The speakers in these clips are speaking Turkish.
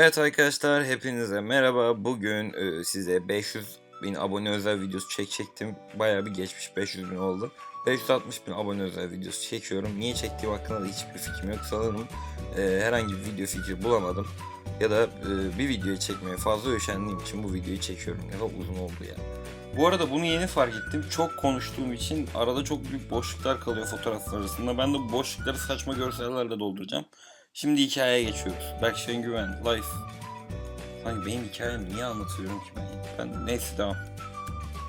Evet arkadaşlar hepinize merhaba. Bugün e, size 500 bin abone özel videosu çekecektim. Bayağı bir geçmiş 500 bin oldu. 560 bin abone özel videosu çekiyorum. Niye çektiğim hakkında da hiçbir fikrim yok. Sanırım e, herhangi bir video fikri bulamadım. Ya da e, bir videoyu çekmeye fazla üşendiğim için bu videoyu çekiyorum. Ne kadar uzun oldu ya. Bu arada bunu yeni fark ettim. Çok konuştuğum için arada çok büyük boşluklar kalıyor fotoğraflar arasında. Ben de boşlukları saçma görsellerle dolduracağım. Şimdi hikayeye geçiyoruz. Berk Şengüven, Life. Sanki benim hikayemi niye anlatıyorum ki ben? Ben neyse devam.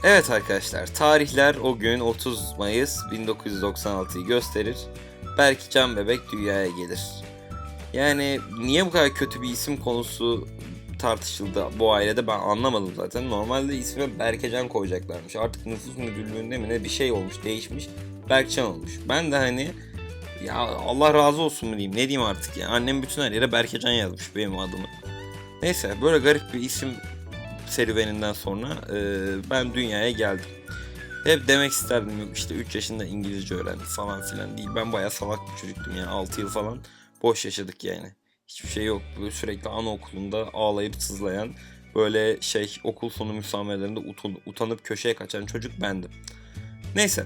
Evet arkadaşlar, tarihler o gün 30 Mayıs 1996'yı gösterir. Berk Can Bebek dünyaya gelir. Yani niye bu kadar kötü bir isim konusu tartışıldı bu ailede ben anlamadım zaten. Normalde isme Berkecan koyacaklarmış. Artık nüfus müdürlüğünde mi ne bir şey olmuş, değişmiş. Berkcan olmuş. Ben de hani ya Allah razı olsun mu diyeyim ne diyeyim artık ya. Annem bütün her yere Berkecan yazmış benim adımı. Neyse böyle garip bir isim serüveninden sonra e, ben dünyaya geldim. Hep demek isterdim yok işte 3 yaşında İngilizce öğrendim falan filan değil. Ben bayağı salak bir çocuktum yani 6 yıl falan boş yaşadık yani. Hiçbir şey yok. Böyle sürekli anaokulunda ağlayıp sızlayan böyle şey okul sonu müsamerelerinde utan- utanıp köşeye kaçan çocuk bendim. Neyse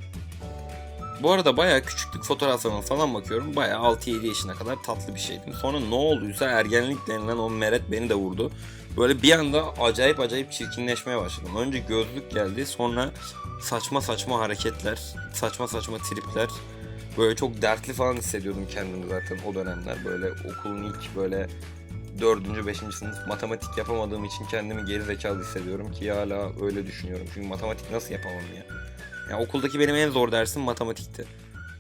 bu arada bayağı küçüklük fotoğraflarına falan bakıyorum. Bayağı 6-7 yaşına kadar tatlı bir şeydim. Sonra ne olduysa ergenlik denilen o meret beni de vurdu. Böyle bir anda acayip acayip çirkinleşmeye başladım. Önce gözlük geldi sonra saçma saçma hareketler, saçma saçma tripler. Böyle çok dertli falan hissediyordum kendimi zaten o dönemler. Böyle okulun ilk böyle dördüncü, beşinci sınıf matematik yapamadığım için kendimi geri zekalı hissediyorum ki hala öyle düşünüyorum. Çünkü matematik nasıl yapamam ya? Ya okuldaki benim en zor dersim matematikti.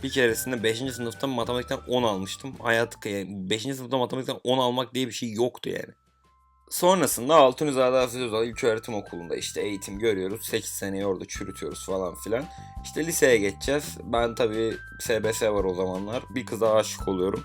Bir keresinde 5. sınıfta matematikten 10 almıştım. Hayat yani 5. sınıfta matematikten 10 almak diye bir şey yoktu yani. Sonrasında Altunizade Hafız Özal İlköğretim Okulu'nda işte eğitim görüyoruz. 8 seneyi orada çürütüyoruz falan filan. İşte liseye geçeceğiz. Ben tabii SBS var o zamanlar. Bir kıza aşık oluyorum.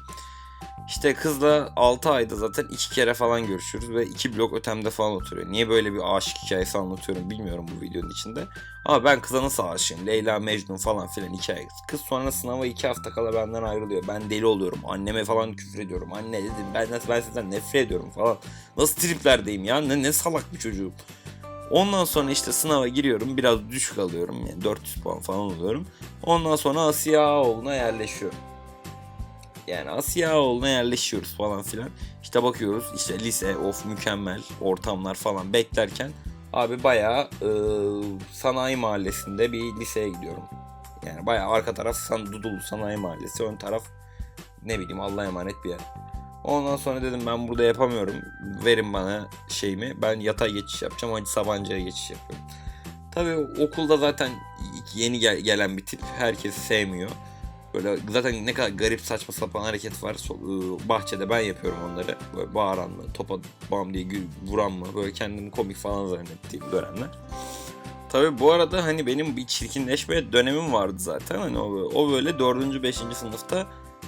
İşte kızla 6 ayda zaten iki kere falan görüşürüz ve iki blok ötemde falan oturuyor. Niye böyle bir aşık hikayesi anlatıyorum bilmiyorum bu videonun içinde. Ama ben kıza nasıl aşığım? Leyla Mecnun falan filan hikaye. Kız sonra sınava iki hafta kala benden ayrılıyor. Ben deli oluyorum. Anneme falan küfür ediyorum. Anne dedim ben, ben sizden nefret ediyorum falan. Nasıl triplerdeyim ya? Ne, ne salak bir çocuğum. Ondan sonra işte sınava giriyorum. Biraz düşük alıyorum. Yani 400 puan falan alıyorum. Ondan sonra Asiye Ağaoğlu'na yerleşiyor. Yani Asiye Ağaoğlu'na yerleşiyoruz falan filan. İşte bakıyoruz işte lise of mükemmel ortamlar falan beklerken abi bayağı e, sanayi mahallesinde bir liseye gidiyorum. Yani bayağı arka taraf San Dudullu Sanayi Mahallesi ön taraf ne bileyim Allah'a emanet bir yer. Ondan sonra dedim ben burada yapamıyorum. Verin bana şeyimi. Ben yatay geçiş yapacağım. Hacı Sabancı'ya geçiş yapıyorum. Tabii okulda zaten yeni gel- gelen bir tip. Herkesi sevmiyor. Böyle zaten ne kadar garip saçma sapan hareket var. Iı, bahçede ben yapıyorum onları. Böyle bağıran mı, topa bam diye gül, vuran mı. Böyle kendimi komik falan zannettiğim dönemler. Tabii bu arada hani benim bir çirkinleşme dönemim vardı zaten. Hani o, o böyle 4. 5. sınıfta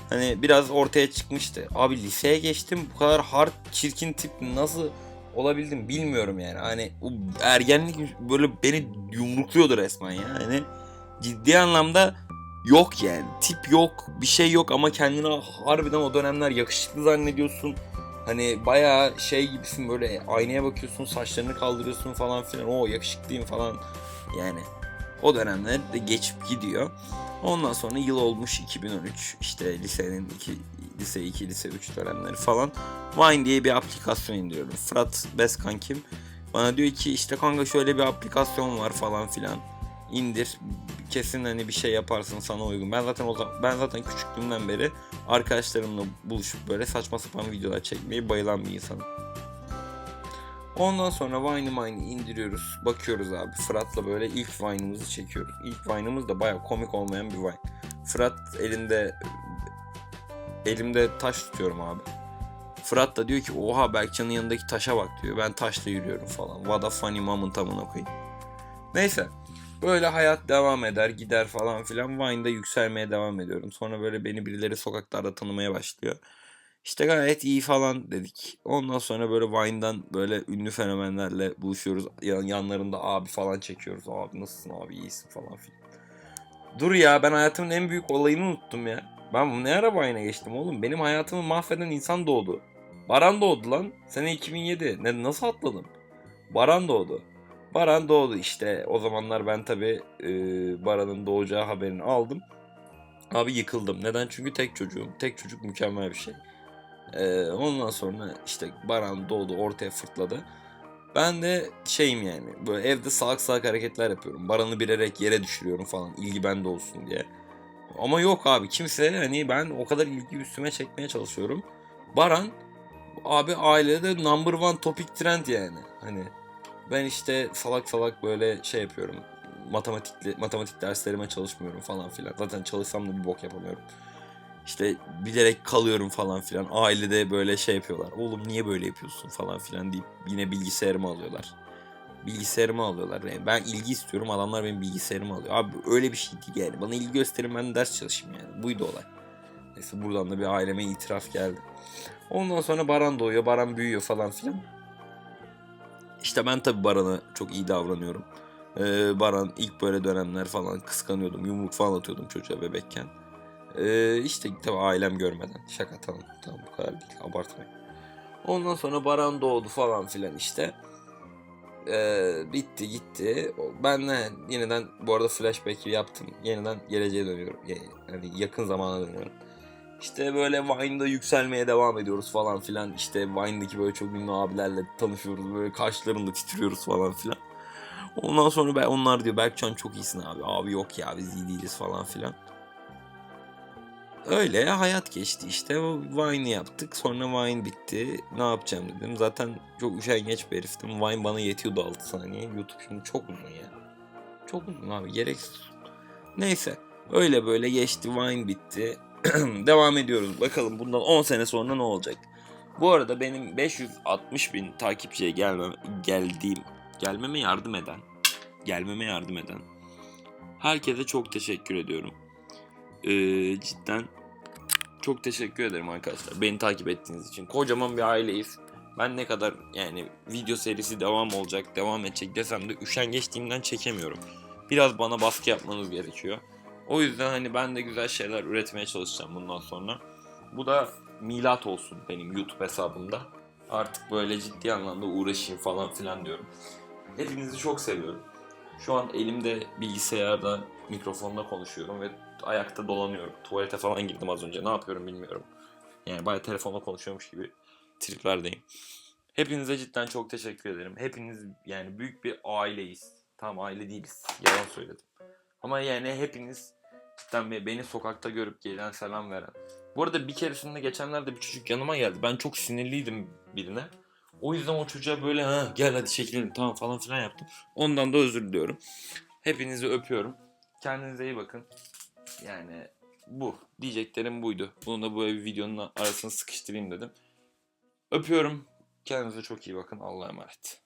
hani biraz ortaya çıkmıştı. Abi liseye geçtim bu kadar hard çirkin tip nasıl olabildim bilmiyorum yani. Hani o ergenlik böyle beni yumrukluyordu resmen ya. Hani ciddi anlamda yok yani. Tip yok, bir şey yok ama kendini harbiden o dönemler yakışıklı zannediyorsun. Hani bayağı şey gibisin böyle aynaya bakıyorsun, saçlarını kaldırıyorsun falan filan. O yakışıklıyım falan. Yani o dönemler de geçip gidiyor. Ondan sonra yıl olmuş 2013. İşte lisenin iki, lise 2, lise 3 dönemleri falan. Vine diye bir aplikasyon indiriyorum. Fırat Beskankim bana diyor ki işte kanka şöyle bir aplikasyon var falan filan. İndir. Kesin hani bir şey yaparsın sana uygun. Ben zaten o zaman, ben zaten küçüklüğümden beri arkadaşlarımla buluşup böyle saçma sapan videolar çekmeyi bayılan bir insanım. Ondan sonra Vine'ı Mine'ı indiriyoruz. Bakıyoruz abi. Fırat'la böyle ilk Vine'ımızı çekiyoruz. İlk Vine'ımız da baya komik olmayan bir Vine. Fırat elinde elimde taş tutuyorum abi. Fırat da diyor ki oha Berkcan'ın yanındaki taşa bak diyor. Ben taşla yürüyorum falan. What a funny moment amına koyayım. Neyse. Böyle hayat devam eder gider falan filan. Vine'da yükselmeye devam ediyorum. Sonra böyle beni birileri sokaklarda tanımaya başlıyor. İşte gayet iyi falan dedik. Ondan sonra böyle Vine'dan böyle ünlü fenomenlerle buluşuyoruz. Yan, yanlarında abi falan çekiyoruz. Abi nasılsın abi iyisin falan filan. Dur ya ben hayatımın en büyük olayını unuttum ya. Ben ne ara Vine'a geçtim oğlum? Benim hayatımı mahveden insan doğdu. Baran doğdu lan. Sene 2007. Ne, nasıl atladım? Baran doğdu. Baran doğdu işte. O zamanlar ben tabi Baran'ın doğacağı haberini aldım. Abi yıkıldım. Neden? Çünkü tek çocuğum. Tek çocuk mükemmel bir şey. Ee, ondan sonra işte Baran doğdu ortaya fırtladı. Ben de şeyim yani böyle evde salak salak hareketler yapıyorum. Baran'ı bilerek yere düşürüyorum falan ilgi bende olsun diye. Ama yok abi kimse hani ben o kadar ilgi üstüme çekmeye çalışıyorum. Baran abi ailede number one topic trend yani. Hani ben işte salak salak böyle şey yapıyorum. Matematikli, matematik derslerime çalışmıyorum falan filan. Zaten çalışsam da bir bok yapamıyorum. İşte bilerek kalıyorum falan filan. Ailede böyle şey yapıyorlar. Oğlum niye böyle yapıyorsun falan filan deyip yine bilgisayarımı alıyorlar. Bilgisayarımı alıyorlar. Yani ben ilgi istiyorum adamlar benim bilgisayarımı alıyor. Abi öyle bir şey değil yani. Bana ilgi gösterin ben de ders çalışayım yani. Buydu olay. Neyse buradan da bir aileme itiraf geldi. Ondan sonra Baran doğuyor. Baran büyüyor falan filan. İşte ben tabii Baran'a çok iyi davranıyorum. Ee, Baran ilk böyle dönemler falan kıskanıyordum. Yumruk falan atıyordum çocuğa bebekken. Ee, işte tabii ailem görmeden. Şaka tamam. Tamam bu kadar değil. Abartmayın. Ondan sonra Baran doğdu falan filan işte. Ee, bitti gitti. Ben de yeniden bu arada flashback yaptım. Yeniden geleceğe dönüyorum. Yani yakın zamana dönüyorum. İşte böyle Vine'da yükselmeye devam ediyoruz falan filan. İşte Vine'daki böyle çok ünlü abilerle tanışıyoruz. Böyle kaşlarında titriyoruz falan filan. Ondan sonra ben, onlar diyor Berkcan çok iyisin abi. Abi yok ya biz iyi değiliz falan filan. Öyle hayat geçti işte. Vine'ı yaptık. Sonra Vine bitti. Ne yapacağım dedim. Zaten çok üşengeç bir heriftim. Vine bana yetiyordu 6 saniye. YouTube şimdi çok uzun ya. Çok uzun abi. Gereksiz. Neyse. Öyle böyle geçti. Vine bitti. Devam ediyoruz. Bakalım bundan 10 sene sonra ne olacak? Bu arada benim 560 bin takipçiye gelmem, geldiğim, gelmeme yardım eden, gelmeme yardım eden herkese çok teşekkür ediyorum. Ee, cidden çok teşekkür ederim arkadaşlar. Beni takip ettiğiniz için. Kocaman bir aileyiz. Ben ne kadar yani video serisi devam olacak, devam edecek desem de üşengeçliğimden çekemiyorum. Biraz bana baskı yapmanız gerekiyor. O yüzden hani ben de güzel şeyler üretmeye çalışacağım bundan sonra. Bu da milat olsun benim YouTube hesabımda. Artık böyle ciddi anlamda uğraşayım falan filan diyorum. Hepinizi çok seviyorum. Şu an elimde bilgisayarda mikrofonla konuşuyorum ve ayakta dolanıyorum. Tuvalete falan girdim az önce. Ne yapıyorum bilmiyorum. Yani bayağı telefonla konuşuyormuş gibi triplerdeyim. Hepinize cidden çok teşekkür ederim. Hepiniz yani büyük bir aileyiz. Tamam aile değiliz. Yalan söyledim. Ama yani hepiniz cidden beni sokakta görüp gelen selam veren. Bu arada bir keresinde geçenlerde bir çocuk yanıma geldi. Ben çok sinirliydim birine. O yüzden o çocuğa böyle ha gel hadi çekilelim tamam falan filan yaptım. Ondan da özür diliyorum. Hepinizi öpüyorum. Kendinize iyi bakın. Yani bu. Diyeceklerim buydu. Bunu da böyle videonun arasına sıkıştırayım dedim. Öpüyorum. Kendinize çok iyi bakın. Allah'a emanet.